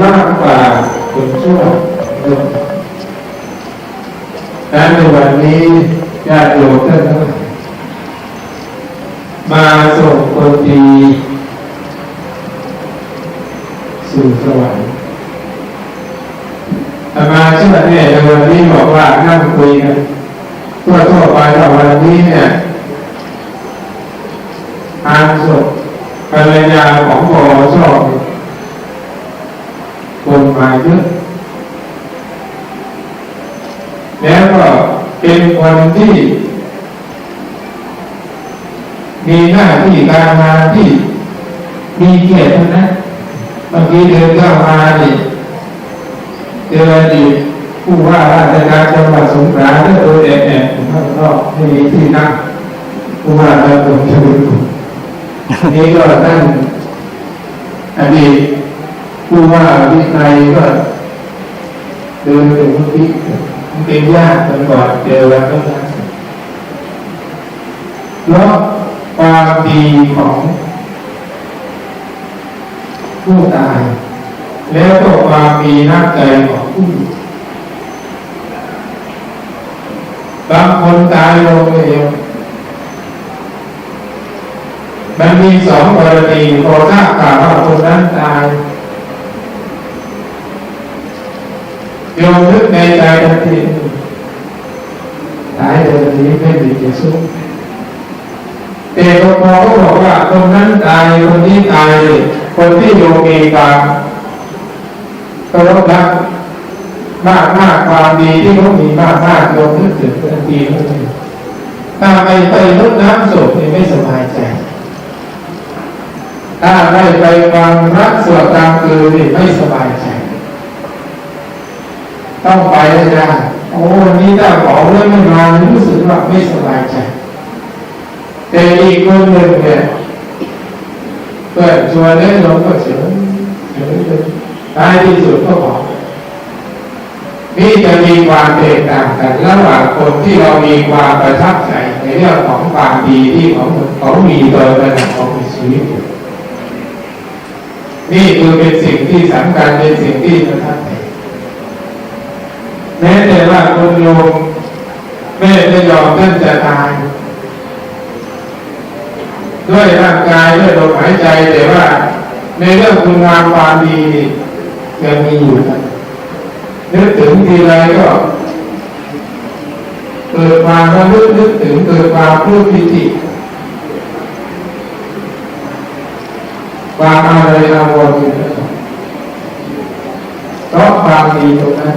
มากกว่าคนชั่วและในวันนี้ญาติโยมท่านทั้งหลายมาส่งคนดีสู่สวรรค์อามาเชื่อเนี่ยในวันนี้บอกว่านั่งคุยกันทั่วทั่วไปว่วันนี้เนี่ยทานศพภรรยาของบอชอบ คนมาเยอะแล้วก็เป็นคนที่ มีหน้าที่การงานที่มีเกียรตินั้นบางทีเดินเข้ามาเนี่ยเจอดีผู้ว่าราชการจังหวัดสงขลาถ้าเออแอบแอบผมท่าก็ไม่มีที่นั่งผู้ว่าราชการจังหวัดนี่ก็ท่านอดีต ผู้ว่าวิชัยก็เดินถึงที่เป็นญาติกันก่อนเจอแล้วก็ได้เพราะความดีของผู้ตาย แล้วก็ความมีน้ำใจของผู้บางคนตายลงเองมันมีสองกรณีพอทราบข่าวว่าคนนั้นตาย โยมนึกในใจทันทีตายเดี๋ยวนี้ไม่มีจะสู้แต่พอเขาบอกว่าคนนั้นตายคนนี้ตาย คนที่โยมมีความเคารพรักมากมากความดีที่เขามีมากมากโยมนึกถึงทันทีเลยถ้าไม่ไปรดน้ำศพนี่ไม่สบายใจ ถ้าไม่ไปฟังพระสวดตามคืนนี่ไม่สบายใจ ต้องไปให้ได้โอ้วันนี้ถ้าขอเรื่องไม่มารู้สึกว่าไม่สบายใจแต่อีกคนหนึ่งเนี่ยเปิดชวนได้ลงก็เฉยเฉยเลยท้ายที่สุดก็บอกนี่จะมีความแตกต่างกันระหว่างคนที่เรามีความประทับใจในเรื่องของความดีที่ขาเขามีโดยระดับของชีวิตนี่คือเป็นสิ่งที่สำคัญเป็นสิ่งที่ประทับใจ แม้แต่ว่าคุณโยมแม่จะยอมท่านจะตายด้วยร่างกายด้วยลมหายใจแต่ว่า ในเรื่องคุณงามความดียังมีอยู่นะนึกถึงทีไรก็เกิดความระลึกนึกถึงเกิดความรู้พิจิความอะไรอาวรณ์เพราะความดีตรงนั้น